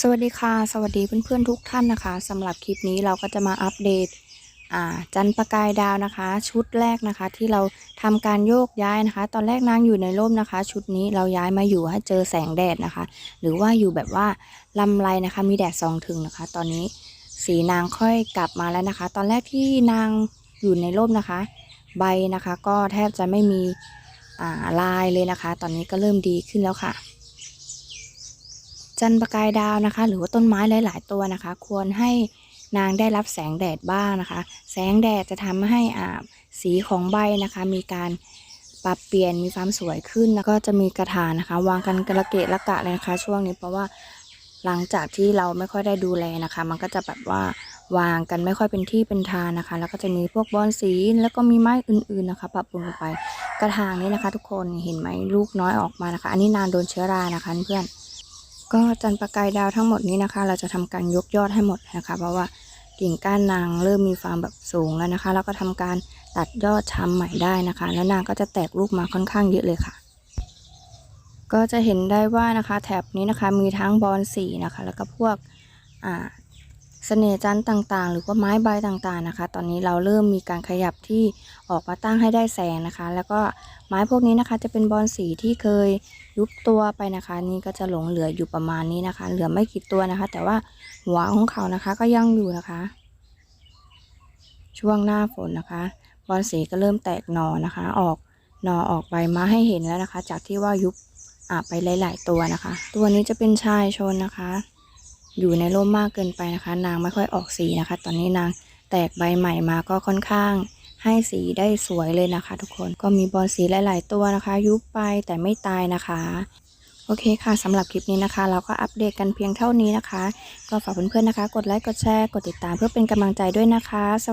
สวัสดีค่ะ สวัสดีเพื่อนๆทุกท่านนะคะสำหรับคลิปนี้เราก็จะมาอัปเดตจันประกายดาวนะคะ ชุดแรกนะคะที่เราทำการโยกย้ายนะคะ ตอนแรกนางอยู่ในร่มนะคะ ชุดนี้เราย้ายมาอยู่ให้เจอแสงแดดนะคะ หรือว่าอยู่แบบว่าลำไรนะคะ มีแดดส่องถึงนะคะ ตอนนี้สีนางค่อยกลับมาแล้วนะคะ ตอนแรกที่นางอยู่ในร่มนะคะ ใบนะคะก็แทบจะไม่มีลายเลยนะคะ ตอนนี้ก็เริ่มดีขึ้นแล้วค่ะ จันทร์ประกายดาวนะคะ หรือว่าต้นไม้หลาย ๆ ตัวนะคะ ควรให้นางได้รับแสงแดดบ้างนะคะ แสงแดดจะทำให้อ่าสีของใบนะคะ มีการปรับเปลี่ยนมีความสวยขึ้นแล้วก็จะมีกระถางนะคะ วางกันกระเกะระกะเลยนะคะ ช่วงนี้เพราะว่าหลังจากที่เราไม่ค่อยได้ดูแลนะคะ มันก็จะแบบว่าวางกันไม่ค่อยเป็นที่เป็นทางนะคะ แล้วก็จะมีพวกบอนสีแล้วก็มีไม้อื่นๆนะคะปรับปรุงลงไปกระถางนี้นะคะ ทุกคนเห็นไหมลูกน้อยออกมานะคะ อันนี้นานโดนเชื้อรานะคะเพื่อน ก็จันประกายดาวทั้งหมดนี้นะคะ เราจะทำการยกยอดให้หมดนะคะ เพราะว่ากิ่งก้านนางเริ่มมีความแบบสูงแล้วนะคะ แล้วก็ทำการตัดยอดชำใหม่ได้นะคะ แล้วนางก็จะแตกลูกมาค่อนข้างเยอะเลยค่ะ ก็จะเห็นได้ว่านะคะ แถบนี้นะคะมีทั้งบอลสีนะคะ แล้วก็พวกอ่า สน่จันทร์ต่างๆ หรือว่าไม้ใบต่างๆนะคะ ตอนนี้เราเริ่มมีการขยับที่ออกมาตั้งให้ได้แสงนะคะ แล้วก็ไม้พวกนี้นะคะจะเป็นบอนสีที่เคยยุบตัวไปนะคะ นี่ก็จะหลงเหลืออยู่ประมาณนี้นะคะ เหลือไม่กี่ตัวนะคะ แต่ว่าหัวของเขานะคะก็ยังอยู่นะคะ ช่วงหน้าฝนนะคะ บอนสีก็เริ่มแตกหนอนะคะ ออกหนอออกใบมาให้เห็นแล้วนะคะ จากที่ว่ายุบอะไปหลาย ๆ ตัวนะคะ ตัวนี้จะเป็นชายชนนะคะ อยู่ในร่มมากเกินไปนะคะ นางไม่ค่อยออกสีนะคะ ตอนนี้นางแตกใบใหม่มาก็ค่อนข้างให้สีได้สวยเลยนะคะ ทุกคนก็มีบอลสีหลาย ๆ ตัวนะคะ ยุบไปแต่ไม่ตายนะคะ โอเคค่ะสำหรับคลิปนี้นะคะ เราก็อัปเดตกันเพียงเท่านี้นะคะ ก็ฝากเพื่อนๆนะคะ กดไลค์กดแชร์กดติดตามเพื่อเป็นกำลังใจด้วยนะคะ สวัสดี